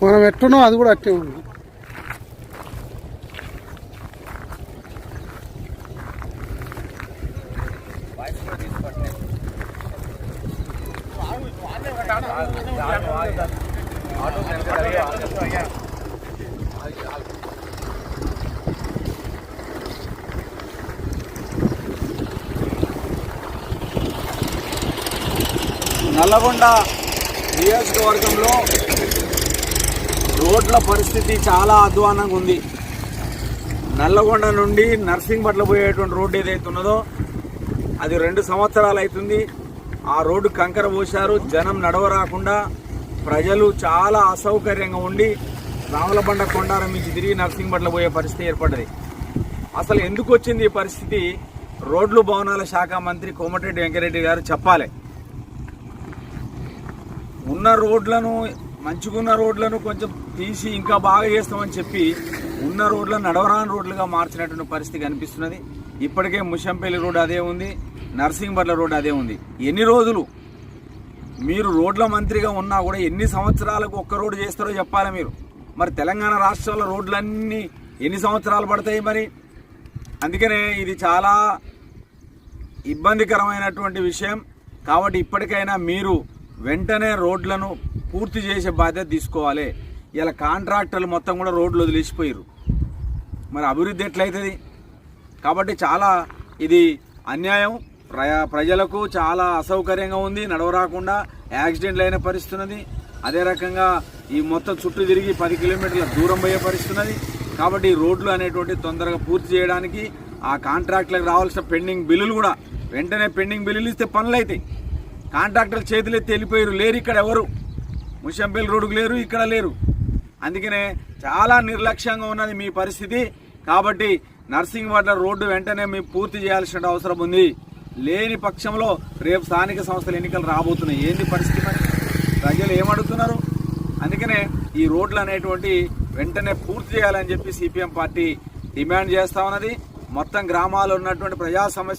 మనం ఎట్టున్నాం అది కూడా అట్టే ఉంది. నల్లగొండ నియోజకవర్గంలో రోడ్ల పరిస్థితి చాలా అధ్వానంగా ఉంది. నల్లగొండ నుండి నర్సింగ్పట్ల పోయేటువంటి రోడ్డు ఏదైతే ఉన్నదో అది రెండు సంవత్సరాలు అవుతుంది. ఆ రోడ్డు కంకర పోశారు. జనం నడవరాకుండా ప్రజలు చాలా అసౌకర్యంగా ఉండి రావులబండ కొండారం నుంచి తిరిగి నర్సింగ్పట్ల పోయే పరిస్థితి ఏర్పడ్డది. అసలు ఎందుకు వచ్చింది ఈ పరిస్థితి? రోడ్లు భవనాల శాఖ మంత్రి కోమటిరెడ్డి వెంకరెడ్డి గారు చెప్పాలి. ఉన్న రోడ్లను మంచిగున్న రోడ్లను కొంచెం తీసి ఇంకా బాగా చేస్తామని చెప్పి ఉన్న రోడ్లను నడవరాని రోడ్లుగా మార్చినటువంటి పరిస్థితి కనిపిస్తున్నది. ఇప్పటికే ముషంపల్లి రోడ్ అదే ఉంది నర్సింగ్బట్ల రోడ్ అదే ఉంది. ఎన్ని రోజులు? మీరు రోడ్ల మంత్రిగా ఉన్నా కూడా ఎన్ని సంవత్సరాలకు ఒక్క రోడ్డు చేస్తారో చెప్పాలి మీరు. మరి తెలంగాణ రాష్ట్రంలో రోడ్లన్నీ ఎన్ని సంవత్సరాలు పడతాయి మరి? అందుకనే ఇది చాలా ఇబ్బందికరమైనటువంటి విషయం. కాబట్టి ఇప్పటికైనా మీరు వెంటనే రోడ్లను పూర్తి చేసే బాధ్యత తీసుకోవాలి. ఇలా కాంట్రాక్టర్లు మొత్తం కూడా రోడ్లు వదిలేసిపోయారు మరి అభివృద్ధి ఎట్లయితుంది? కాబట్టి చాలా ఇది అన్యాయం. ప్రజలకు చాలా అసౌకర్యంగా ఉంది. నడవరాకుండా యాక్సిడెంట్లు అయిన పరిస్థితున్నది. అదే రకంగా ఈ మొత్తం చుట్టూ తిరిగి పది కిలోమీటర్ల దూరం పోయే పరిస్థితున్నది. కాబట్టి ఈ రోడ్లు అనేటువంటి తొందరగా పూర్తి చేయడానికి ఆ కాంట్రాక్టులకు రావాల్సిన పెండింగ్ బిల్లులు కూడా వెంటనే పెండింగ్ బిల్లులు ఇస్తే పనులు అవుతాయి కాంట్రాక్టర్ చేతులు ఎత్తి వెళ్ళిపోయారు లేరు ఇక్కడ ఎవరు? ముషంపల్లి రోడ్డుకు లేరు ఇక్కడ లేరు. అందుకనే చాలా నిర్లక్ష్యంగా ఉన్నది మీ పరిస్థితి. కాబట్టి నర్సింగ్ వాటర్ రోడ్డు వెంటనే మీ పూర్తి చేయాల్సిన అవసరం ఉంది. లేని పక్షంలో రేపు స్థానిక సంస్థల ఎన్నికలు రాబోతున్నాయి. ఏంది పరిస్థితి ప్రజలు ఏమడుగుతున్నారు? అందుకనే ఈ రోడ్లు అనేటువంటి వెంటనే పూర్తి చేయాలని చెప్పి సిపిఎం పార్టీ డిమాండ్ చేస్తా ఉన్నది. మొత్తం గ్రామాల్లో ఉన్నటువంటి ప్రజా సమస్య